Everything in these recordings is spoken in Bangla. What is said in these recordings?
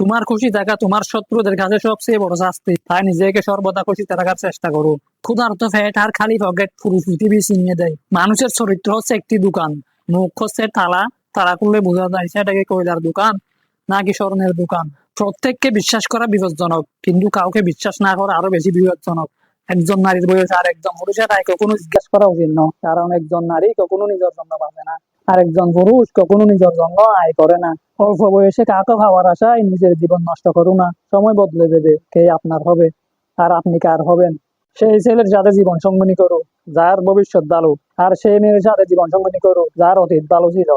তোমার খুশি থাকা, তোমার শত্রুদের কাছে সবচেয়ে বড় শাস্তি। তাই নিজেকে সর্বদা খুশি থাকার চেষ্টা করো। ক্ষুধার্ত ফ্যাট আর খালি পকেট পুরো পৃথিবী ছিনিয়ে দেয়। মানুষের চরিত্র হচ্ছে একটি দোকান। মুখ হচ্ছে তালা। তালা করলে বোঝা যায় সেটাকে কয়লার দোকান নাকি স্বর্ণের দোকান। প্রত্যেককে বিশ্বাস করা বিপজ্জনক, কিন্তু কাউকে বিশ্বাস না করা আরও বেশি বিপজ্জনক। একজন নারীর বয়স আর একজন পুরুষের কখনো জিজ্ঞাসা করা উচিত নয়। কারণ একজন নারী কখনো নিজের জন্য বাঁচে না। আর একজন পুরুষ কখনো নিজের জন্য আয় করে না। অল্প বয়সে কাকে ভাবার আশায় নিজের জীবন নষ্ট করো না। সময় বদলে দেবে কে আপনার হবে আর আপনি কার হবেন। সেই ছেলের সাথে জীবন সঙ্গনী করো, যার ভবিষ্যৎ ভালো, আর সেই মেয়ের সাথে জীবন সঙ্গনী করো, যার অতীত ভালো ছিল।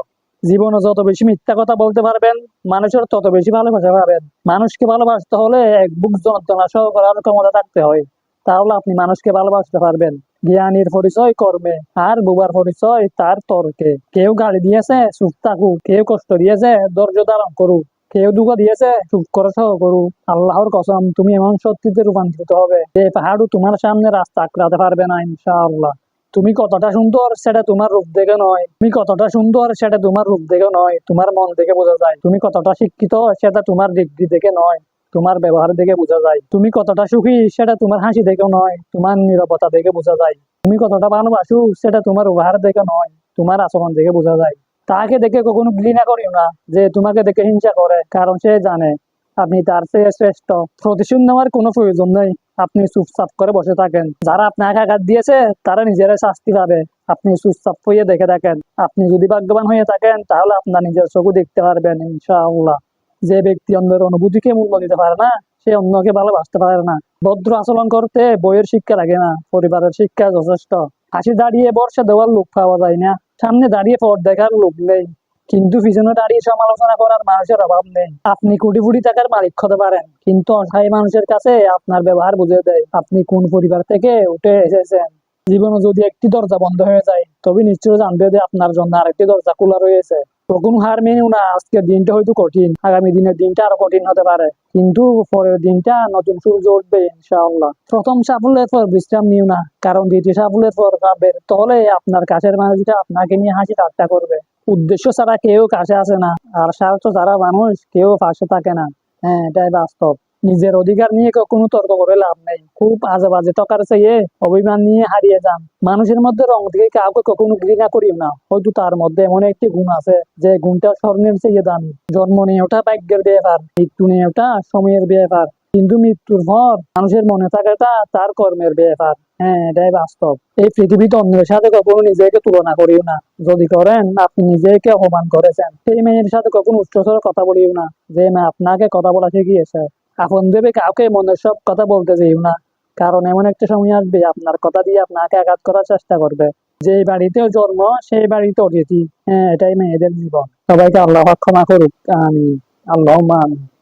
জীবনে যত বেশি মিথ্যা কথা বলতে পারবেন, মানুষের তত বেশি ভালোবাসা পাবেন। মানুষকে ভালোবাসতে হলে এক বুক যন্ত্রণা সহ করার ক্ষমতা থাকতে হয়। তাহলে আপনি মানুষকে ভালোবাসতে পারবেন। জ্ঞানীর পরিচয় কর্মে, আর বুবার পরিচয় তার তর্কে। কেউ গালি দিয়েছে, চুপ থাকুক। কেউ কষ্ট দিয়েছে, ধৈর্য ধারণ করুক। কেউ দুঃখ দিয়েছে, চুপ করে সহ করু আল্লাহর কসম, তুমি এমন সত্যিতে রূপান্তরিত হবে যে পাহাড়ও তোমার সামনে রাস্তা আঁকড়াতে পারবে না, ইনশাআল্লাহ। তুমি কতটা সুন্দর, সেটা তোমার রূপ দেখে নয়। তুমি কতটা সুন্দর, সেটা তোমার রূপ দেখে নয়। তোমার মন দেখে বোঝা যায়, তুমি কতটা শিক্ষিত, সেটা তোমার ডিগ্রি দেখে নয়। তোমার ব্যবহার দেখে বোঝা যায়। তুমি কতটা সুখী, সেটা তোমার হাসি দেখে নয়। তোমার নিরাপত্তা দেখে বোঝা যায়। তুমি কতটা ভালোবাসো, সেটা তোমার উপহার দেখে নয়। তোমার আচরণ দেখে বোঝা যায়। তাকে দেখে কখনো ঘৃণা করিও না, যে তোমাকে দেখে হিংসা করে, কারণ সে জানে আপনি তার চেয়ে শ্রেষ্ঠ। প্রতিশোধ নেওয়ার কোনো প্রয়োজন নেই। আপনি চুপচাপ করে বসে থাকেন। যারা আপনাকে আঘাত দিয়েছে, তারা নিজেরাই শাস্তি পাবে। আপনি চুপচাপ হয়ে দেখে থাকেন। আপনি যদি ভাগ্যবান হয়ে থাকেন, তাহলে আপনার নিজের চোখও দেখতে পারবেন, ইনশাআল্লাহ। যে ব্যক্তি অন্যের অনুভূতিকে মূল্য দিতে পারে না, সে অন্যকে ভালোবাসতে পারে না। ভদ্র আচরণ করতে বইয়ের শিক্ষা লাগে না, পরিবারের শিক্ষা যথেষ্ট। হাসি দাঁড়িয়ে বর্ষা দেওয়ার লোক পাওয়া যায় না, সামনে দাঁড়িয়ে পথ দেখার লোক নেই। কিন্তু পিছনে দাঁড়িয়ে সমালোচনা করার মানুষের অভাব নেই। আপনি কোটি কোটি টাকার মালিক হতে পারেন, কিন্তু অসহায় মানুষের কাছে আপনার ব্যবহার বুঝে দেয়। আপনি কোন পরিবার থেকে উঠে এসেছেন? জীবনে যদি একটি দরজা বন্ধ হয়ে যায়, তবে নিশ্চয় জানবে যে আপনার জন্য আরেকটি দরজা খোলা রয়েছে। তখন হার মেনেও না আজকের দিনটা হয়তো কঠিন, আগামী দিনের দিনটা আরও কঠিন হতে পারে। কিন্তু পরের দিনটা নতুন সূর্য উঠবে, ইনশাআল্লাহ। প্রথম সাফল্যের পর বিশ্রাম নিও না, কারণ দ্বিতীয় সাফল্যের পর পাবেন তাহলে আপনার কাছের মানুষটা আপনাকে নিয়ে হাসি ঠাট্টা করবে। উদ্দেশ্য ছাড়া কেউ কাছে আসে না, আর স্বার্থ ছাড়া মানুষ, কেউ পাশে থাকে না। হ্যাঁ এটাই বাস্তব। নিজের অধিকার নিয়ে কখনো তর্ক করে লাভ নেই। খুব আজে বাজে টকার চেয়ে অভিমান নিয়ে হারিয়ে যান। মানুষের মধ্যে রং থেকে কাউকে কখনো ঘৃণা করিও না। হয়তো তার মধ্যে এমন একটি গুণ আছে যে গুণটা স্বর্ণের চেয়ে দামি। জন্ম নিয়ে ওঠা ভাগ্যের ব্যাপার মৃত্যু নিয়ে ওঠা সময়ের ব্যাপার কিন্তু মৃত্যুর পর মানুষের মনে থাকাটা তার কর্মের ব্যাপার হ্যাঁ এটাই বাস্তব। এই পৃথিবীতে অন্যের সাথে কখনো নিজেকে তুলনা করিও না। যদি করেন, আপনি নিজেকে অপমান করেছেন। সেই মেয়ের সাথে কখনো উচ্চস্বরে কথা বলিও না যে মেয়ে আপনাকে কথা বলা শিখিয়েছে। আপন ভেবে কাউকে মনের সব কথা বলতে চাইও না। কারণ এমন একটা সময় আসবে, আপনার কথা দিয়ে আপনাকে আঘাত করার চেষ্টা করবে। যে বাড়িতে জন্ম, সেই বাড়িতে অতিথি হ্যাঁ এটাই মেয়েদের জীবন। সবাইকে আল্লাহ ক্ষমা করুক। আমি আল্লাহ আমিন।